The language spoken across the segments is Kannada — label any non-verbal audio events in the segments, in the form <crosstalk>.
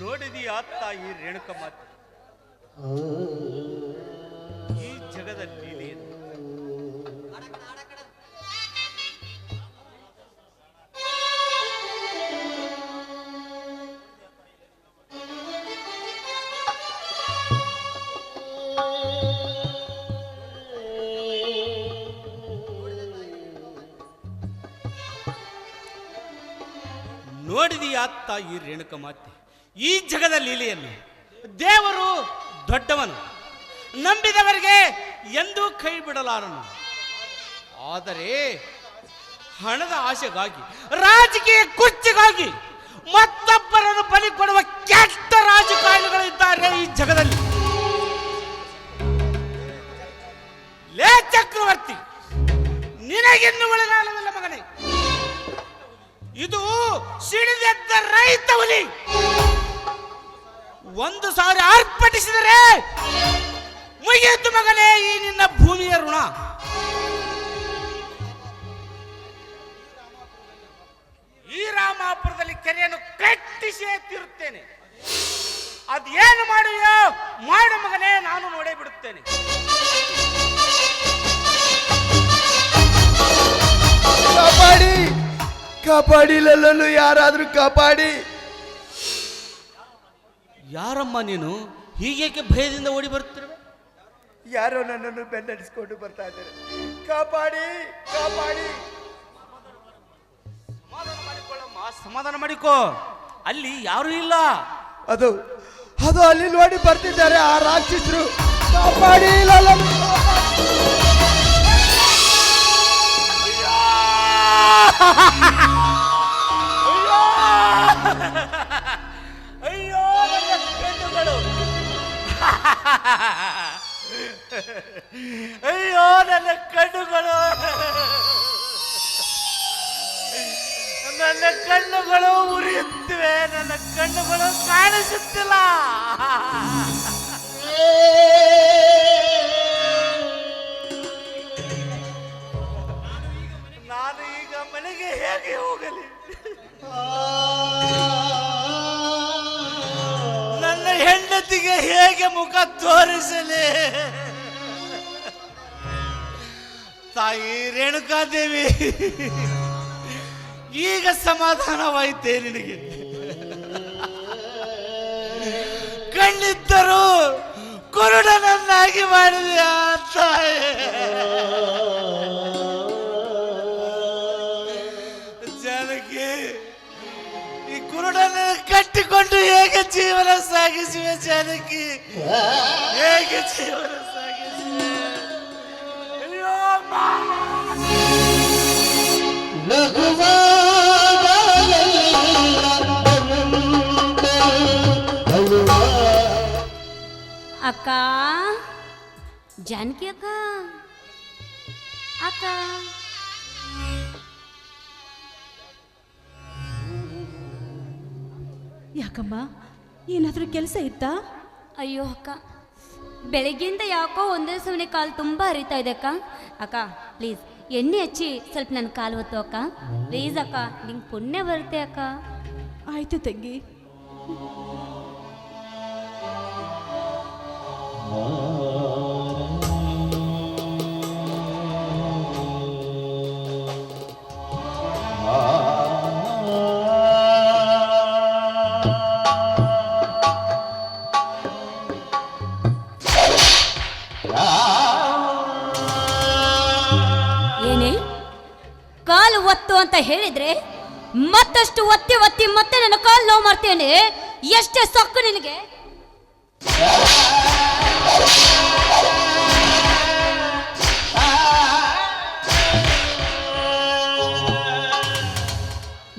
ನೋಡಿದೀಯಾ ಈ ರೇಣುಕ ಮಾತೆ? ಈ ಜಗದ ಲೀಲೆಯನ್ನು ಆತ್ತ ಈ ರೇಣುಕ ಮಾತೆ? ಈ ಜಗದ ಲೀಲೆಯನ್ನು. ದೇವರು ದೊಡ್ಡವನು. ನಂಬಿದವರಿಗೆ ಎಂದೂ ಕೈ ಬಿಡಲಾರನು. ಆದರೆ ಹಣದ ಆಸೆಗಾಗಿ, ರಾಜಕೀಯ ಕುರ್ಚಿಗಾಗಿ ಮತ್ತೊಬ್ಬರನ್ನು ಬಲಿ ಕೊಡುವ ಕೆಟ್ಟ ಒಂದು ಸಾವಿರ ಅರ್ಪಟಿಸಿದರೆ ಮುಗಿಯಿತು ಮಗನೇ, ಈ ನಿನ್ನ ಭೂಮಿಯ ಋಣ. ಈ ರಾಮಾಪುರದಲ್ಲಿ ಕೆರೆಯನ್ನು ಕಟ್ಟಿಸೇ ತಿರುತ್ತೇನೆ. ಅದೇನು ಮಾಡುವೆಯೋ, ಮಾಡು ಮಗನೇ, ನಾನು ನೋಡೇ ಬಿಡುತ್ತೇನೆ. ಕಬಾಡಿ ಕಾಪಾಡಿ ಯಾರಾದರೂ ಯಾರಾದ್ರೂ ಕಾಪಾಡಿ. ಯಾರಮ್ಮ ನೀನು? ಹೀಗೇಕೆ ಭಯದಿಂದ ಓಡಿ ಬರುತ್ತಿರುವೆ? ಯಾರೋ ನನ್ನನ್ನು ಬೆನ್ನಡಿಸ್ಕೊಂಡು ಬರ್ತಾ ಇದ್ದಾರೆ. ಕಾಪಾಡಿ ಕಾಪಾಡಿ. ಸಮಾಧಾನ ಮಾಡಿಕೊಳ್ಳಮ್ಮ ಸಮಾಧಾನ ಮಾಡಿಕೋ. ಅಲ್ಲಿ ಯಾರೂ ಇಲ್ಲ. ಅದು ಅದು ಅಲ್ಲಿ ನೋಡಿ ಬರ್ತಿದ್ದಾರೆ ಆ ರಾಕ್ಷಸರು. ಕಾಪಾಡಿ ಲಲ್ಲನ್ನು <laughs> ಅಯ್ಯೋ ನನ್ನ ಕಣ್ಣುಗಳು ನನ್ನ ಕಣ್ಣುಗಳು ಉರಿಯುತ್ತಿವೆ ನನ್ನ ಕಣ್ಣುಗಳು ಕಾಣಿಸುತ್ತಿಲ್ಲ ತೋರಿಸಲಿ ತಾಯಿ ರೇಣುಕಾದೇವಿ ಈಗ ಸಮಾಧಾನವಾಯಿತೆ ನಿನಗೆ. ಕಣ್ಣಿದ್ದರು ಕುರುಡನನ್ನಾಗಿ ಹೇಗೆ ಜೀವನ ಸಾಗಿಸುವೆ ಜಾನಕಿ ಹೇಗೆ ಜೀವನ ಸಾಗಿಸುವೆ ಅಯ್ಯೋ ಅಮ್ಮ! ಅಕ್ಕ ಜಾನಕಿ ಅಕ್ಕ ಯಾಕಮ್ಮ ಏನಾದರೂ ಕೆಲಸ ಇತ್ತಾ? ಅಯ್ಯೋ ಅಕ್ಕ ಬೆಳಗ್ಗೆಯಿಂದ ಯಾಕೋ ಒಂದೇ ಸಮನೆ ಕಾಲು ತುಂಬ ಹರಿತಾ ಇದೆ ಅಕ್ಕ. ಅಕ್ಕ ಪ್ಲೀಸ್ ಎಣ್ಣೆ ಹಚ್ಚಿ ಸ್ವಲ್ಪ ನನ್ನ ಕಾಲು ಹೊತ್ತು ಅಕ್ಕ. ಪ್ಲೀಸ್ ಅಕ್ಕ ನಿಂಗೆ ಪುಣ್ಯ ಬರುತ್ತೆ ಅಕ್ಕ. ಆಯ್ತು ತಂಗಿ. ಕಾಲು ಒತ್ತು ಅಂತ ಹೇಳಿದ್ರೆ ಮತ್ತಷ್ಟು ಒತ್ತಿ ಒತ್ತಿ ಮತ್ತೆ ನನ್ನ ಕಾಲು ನೋವು ಮಾಡ್ತೇನೆ. ಎಷ್ಟೇ ಸೊಕ್ಕು ನಿನಗೆ.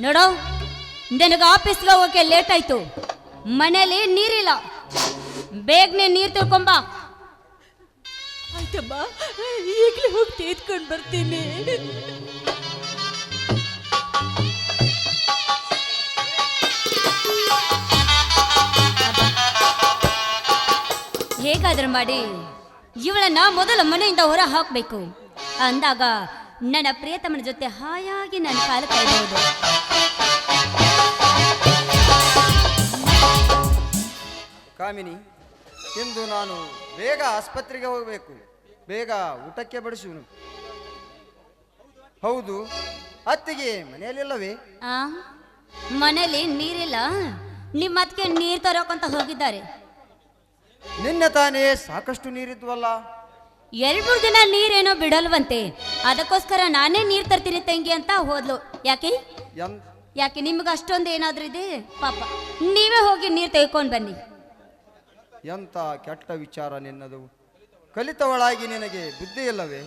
ನೋಡೋ, ನನಗೆ ಆಫೀಸ್ಗೆ ಹೋಗೋಕೆ ಲೇಟ್ ಆಯ್ತು. ಮನೇಲಿ ನೀರಿಲ್ಲ. ಬೇಗನೆ ನೀರು ತಿಳ್ಕೊಂಬಾ. ಆಯ್ತಮ್ಮ, ಈಗಲೇ ಹೋಗಿ ತೆಗೆದ್ಕೊಂಡು ಬರ್ತೀನಿ. ಹೇಗಾದ್ರೂ ಮಾಡಿ. ಇವಳನ್ನ ಮೊದಲ ಮನೆಯಿಂದ ಹೊರ ಹಾಕಬೇಕು ಅಂದಾಗ ನನ್ನ ಪ್ರಿಯತಮನ ಜೊತೆ ಹಾಯಾಗಿ ನನ್ನ ಕಾಲ ಕಳೆಯಬಹುದು ಕಾಮಿನಿ ಇಂದು ನಾನು ಬೇಗ ಆಸ್ಪತ್ರೆಗೆ ಹೋಗಬೇಕು. ಬೇಗ ಊಟಕ್ಕೆ ಬಡಿಸುವನು. ಹೌದು ಅತ್ತಿಗೆ ಮನೆಯಲ್ಲಿಲ್ಲವೇ? ಆ ಮನೇಲಿ ನೀರಿಲ್ಲ. ನಿಮ್ಮ ಅದಕ್ಕೆ ನೀರು ತರೋಕಂತ ಹೋಗಿದ್ದಾರೆ. ನಿನ್ನೆ ತಾನೇ ಸಾಕಷ್ಟು ನೀರಿದ್ವಲ್ಲ? ಎರಡು ಮೂರು ದಿನ ನೀರೇನೋ ಬಿಡಲ್ವಂತೆ. ಅದಕ್ಕೋಸ್ಕರ ನಾನೇ ನೀರ್ ತರ್ತೀನಿ ತಂಗಿ ಅಂತ ಹೋದ್ಲು. ಯಾಕೆ? ಎನ್ ಯಾಕೆ ನಿಮ್ಗೆ ಅಷ್ಟೊಂದು ಏನಾದ್ರೂ ಇದೆ? ಪಾಪ ನೀವೇ ಹೋಗಿ ನೀರ್ ತೆಗೆಕೊಂಡು ಬನ್ನಿ. ಎಂತ ಕೆಟ್ಟ ವಿಚಾರ ನಿನ್ನದು? ಕಲಿತವಳಾಗಿ ನಿನಗೆ ಬುದ್ಧಿ ಇಲ್ಲವೇ?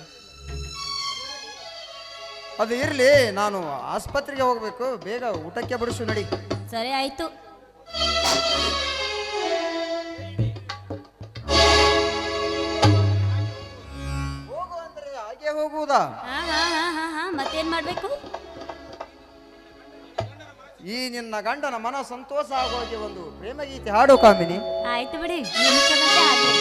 ಅದು ಇರಲಿ ನಾನು ಆಸ್ಪತ್ರೆಗೆ ಹೋಗಬೇಕು. ಬೇಗ ಊಟಕ್ಕೆ ಬಡಿಸು ನಡಿ. ಸರಿ ಆಯ್ತು. ಹೋಗುವುದಾ ಹಾ ಹಾ ಹಾ ಹಾ ಹಾ ಮತ್ತೇನ್ ಮಾಡ್ಬೇಕು? ಈ ನಿನ್ನ ಗಂಡನ ಮನ ಸಂತೋಷ ಆಗೋಗಿ ಒಂದು ಪ್ರೇಮಗೀತೆ ಹಾಡು ಕಾಮಿನಿ. ಆಯ್ತು ಬಿಡಿ ನಿಮ್ ಇಷ್ಟದಂತೆ ಆಗ್ಲಿ